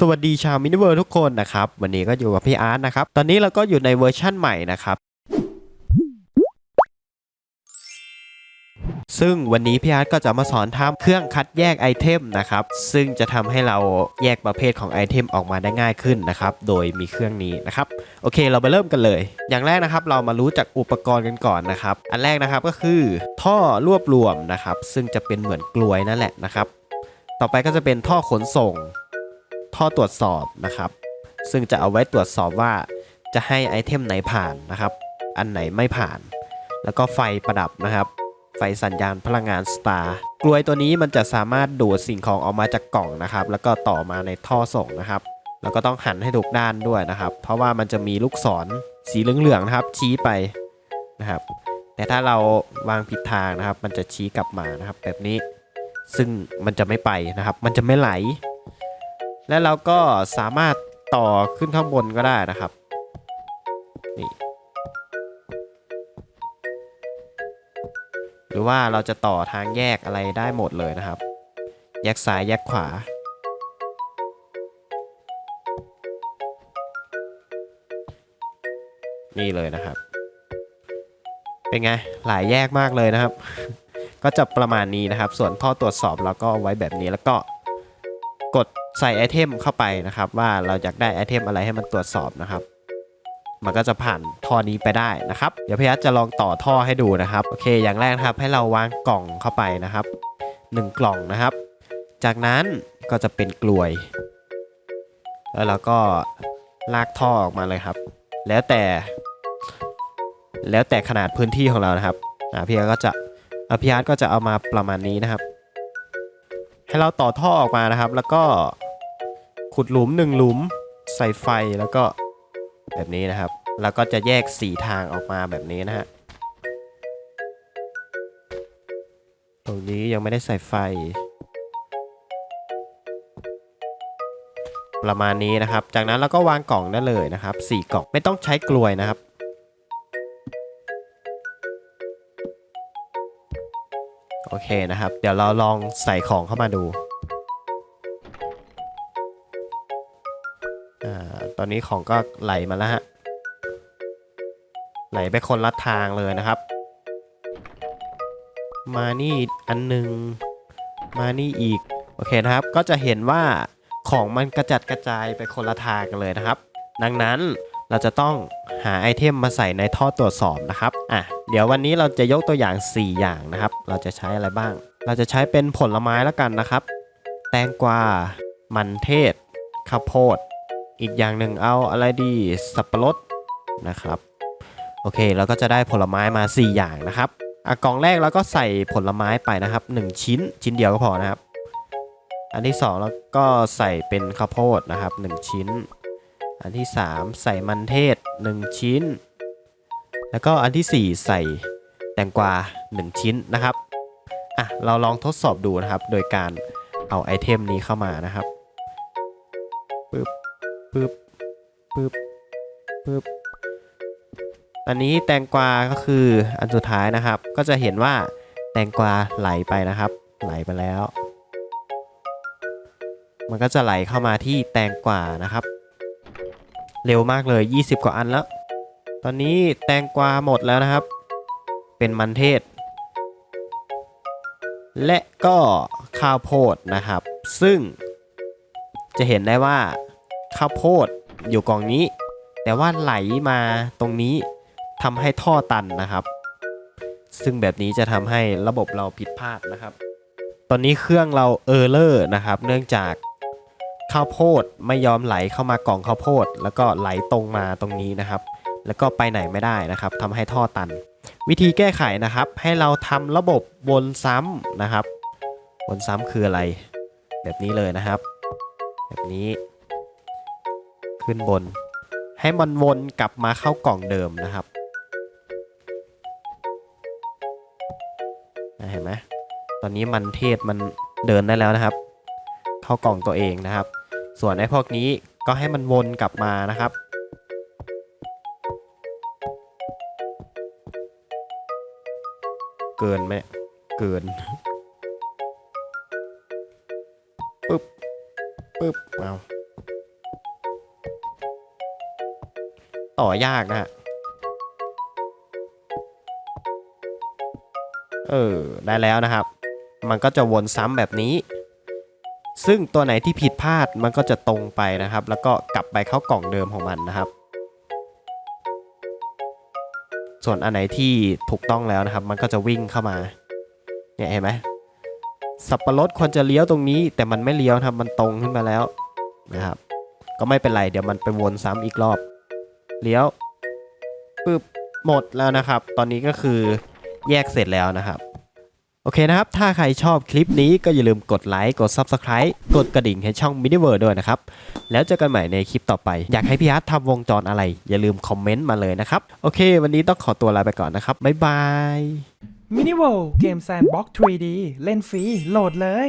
สวัสดีชาวมินิเวิร์ทุกคนนะครับ วันนี้ก็อยู่กับพี่อาร์ตนะครับ ตอนนี้เราก็อยู่ในเวอร์ชั่นใหม่นะครับซึ่งวันนี้พี่อาร์ตก็จะมาสอนทำเครื่องคัดแยกไอเทมนะครับ ซึ่งจะทำให้เราแยกประเภทของไอเทมออกมาได้ง่ายขึ้นนะครับ โดยมีเครื่องนี้นะครับ โอเค เราไปเริ่มกันเลย อย่างแรกนะครับ เรามารู้จักอุปกรณ์กันก่อนนะครับ อันแรกนะครับก็คือท่อรวบรวมนะครับ ซึ่งจะเป็นเหมือนกลวยนั่นแหละนะครับ ต่อไปก็จะเป็นท่อขนส่ง ท่อตรวจสอบนะครับ ซึ่งจะเอาไว้ตรวจสอบว่าจะให้ไอเทมไหนผ่านนะครับ อันไหนไม่ผ่าน แล้วก็ไฟประดับนะครับ ไฟสัญญาณพลังงานสตาร์กลวยตัวนี้มันจะสามารถดูดสิ่งของออกมาจากกล่องนะครับ แล้วก็ต่อมาในท่อส่งนะครับ แล้วก็ต้องหันให้ถูกด้านด้วยนะครับ เพราะว่ามันจะมีลูกศรสีเหลืองๆนะครับ ชี้ไปนะครับ แต่ถ้าเราวางผิดทางนะครับ มันจะชี้กลับมานะครับ แบบนี้ ซึ่งมันจะไม่ไปนะครับ มันจะไม่ไหล และเราก็สามารถต่อขึ้นข้างบนก็ได้นะครับ นี่ หรือว่าเราจะต่อทางแยกอะไรได้หมดเลยนะครับ แยกซ้ายแยกขวา นี่เลยนะครับ เป็นไง หลายแยกมากเลยนะครับ ก็จะประมาณนี้นะครับ ส่วนท่อตรวจสอบเราก็ไว้แบบนี้แล้วก็กด ใส่ไอเทมเข้าไปนะครับ ว่าเราอยากได้ไอเทมอะไรให้มันตรวจสอบนะครับ มันก็จะผ่านท่อนี้ไปได้นะครับ เดี๋ยวพี่ยัดจะลองต่อท่อให้ดูนะครับ โอเค อย่างแรกครับให้เราวางกล่องเข้าไปนะครับหนึ่งกล่องนะครับ จากนั้นก็จะเป็นกลวย แล้วเราก็ลากท่อออกมาเลยครับ แล้วแต่ แล้วแต่ขนาดพื้นที่ของเรานะครับอ่าพี่ยัดก็จะอพี่ยัดก็จะเอามาประมาณนี้นะครับ ให้เราต่อท่อออกมานะครับ แล้วก็ ขุดหลุมหนึ่งหลุม ใส่ไฟแล้วก็แบบนี้นะครับ แล้วก็จะแยกสีทางออกมาแบบนี้นะฮะ ตรงนี้ยังไม่ได้ใส่ไฟ ประมาณนี้นะครับ จากนั้นเราก็วางกล่องได้เลยนะครับสี่กล่องไม่ต้องใช้กลวยนะครับโอเคนะครับ เดี๋ยวเราลองใส่ของเข้ามาดู ตอนนี้ของก็ไหลมาแล้วฮะ ไหลไปคนละทางเลยนะครับ มานี่อันหนึ่งมานี่อีก โอเคนะครับ ก็จะเห็นว่าของมันกระจัดกระจายไปคนละทางกันเลยนะครับ ดังนั้นเราจะต้องหาไอเทมมาใส่ในท่อตรวจสอบนะครับ อะ เดี๋ยววันนี้เราจะยกตัวอย่าง 4 อย่างนะครับ เราจะใช้อะไรบ้าง เราจะใช้เป็นผลไม้แล้วกันนะครับ แตงกวา มันเทศ ข้าวโพด อีกอย่างหนึ่งเอาอะไรดีสับปะรดนะครับ โอเคเราก็จะได้ผลไม้มา 4 อย่างนะครับอะกล่องแรกเราก็ใส่ผลไม้ไปนะครับ 1 ชิ้นชิ้นเดียวก็พอนะครับ อันที่2แล้วก็ใส่เป็นข้าวโพดนะครับ 1 ชิ้น อันที่ 3 ใส่มันเทศ 1 ชิ้น แล้วก็อันทีสี่4 ใส่แตงกวา 1 ชิ้นนะครับอะเราลองทดสอบดูนะครับ โดยการเอาไอเทมนี้เข้ามานะครับ ปึ๊บปึ๊บปึ๊บอันนี้แตงกวาก็คืออันสุดท้ายนะครับ ก็จะเห็นว่าแตงกวาไหลไปนะครับ ไหลไปแล้ว มันก็จะไหลเข้ามาที่แตงกวานะครับ เร็วมากเลย 20 กว่าอันแล้ว ตอนนี้แตงกวาหมดแล้วนะครับ เป็นมันเทศ และก็ข้าวโพดนะครับ ซึ่งจะเห็นได้ว่า ข้าวโพดอยู่กล่องนี้ แต่ว่าไหลมาตรงนี้ทำให้ท่อตันนะครับ ซึ่งแบบนี้จะทำให้ระบบเราผิดพลาดนะครับ ตอนนี้เครื่องเราเออร์เลอร์นะครับ เนื่องจากข้าวโพดไม่ยอมไหลเข้ามากล่องข้าวโพด แล้วก็ไหลตรงมาตรงนี้นะครับ แล้วก็ไปไหนไม่ได้นะครับทำให้ท่อตัน วิธีแก้ไขนะครับ ให้เราทำระบบวนซ้ำนะครับวนซ้ำคืออะไร แบบนี้เลยนะครับ แบบนี้ ขึ้นบน ให้มันวนกลับมาเข้ากล่องเดิมนะครับเห็นไหมตอนนี้มันเทศมันเดินได้แล้วนะครับ เข้ากล่องตัวเองนะครับ ส่วนไอ้พวกนี้ก็ให้มันวนกลับมานะครับเกินไหมเกินปึ๊บปึ๊บเอา ต่อยากนะฮะ เออ ได้แล้วนะครับ มันก็จะวนซ้ำแบบนี้ ซึ่งตัวไหนที่ผิดพลาดมันก็จะตรงไปนะครับ แล้วก็กลับไปเข้ากล่องเดิมของมันนะครับ ส่วนอันไหนที่ถูกต้องแล้วนะครับ มันก็จะวิ่งเข้ามา เนี่ยเห็นไหมสับปะรดควรจะเลี้ยวตรงนี้ แต่มันไม่เลี้ยวครับ มันตรงขึ้นมาแล้วนะครับ ก็ไม่เป็นไร เดี๋ยวมันไปวนซ้ำอีกรอบ เลี้ยวปึ๊บหมดแล้วนะครับ ตอนนี้ก็คือแยกเสร็จแล้วนะครับ โอเคนะครับ ถ้าใครชอบคลิปนี้ก็อย่าลืมกดไลค์กด Subscribe กดกระดิ่งให้ช่อง m i n i v e r ด้วยนะครับ แล้วเจอกันใหม่ในคลิปต่อไป อยากให้พี่อาร์ตทำวงจรอะไร อย่าลืมคอมเมนต์มาเลยนะครับ โอเค วันนี้ต้องขอตัวลาไปก่อนนะครับ บ๊ายบาย มินิ w o r l d เกมแซนบ็อก 3D เล่นฟรีโหลดเลย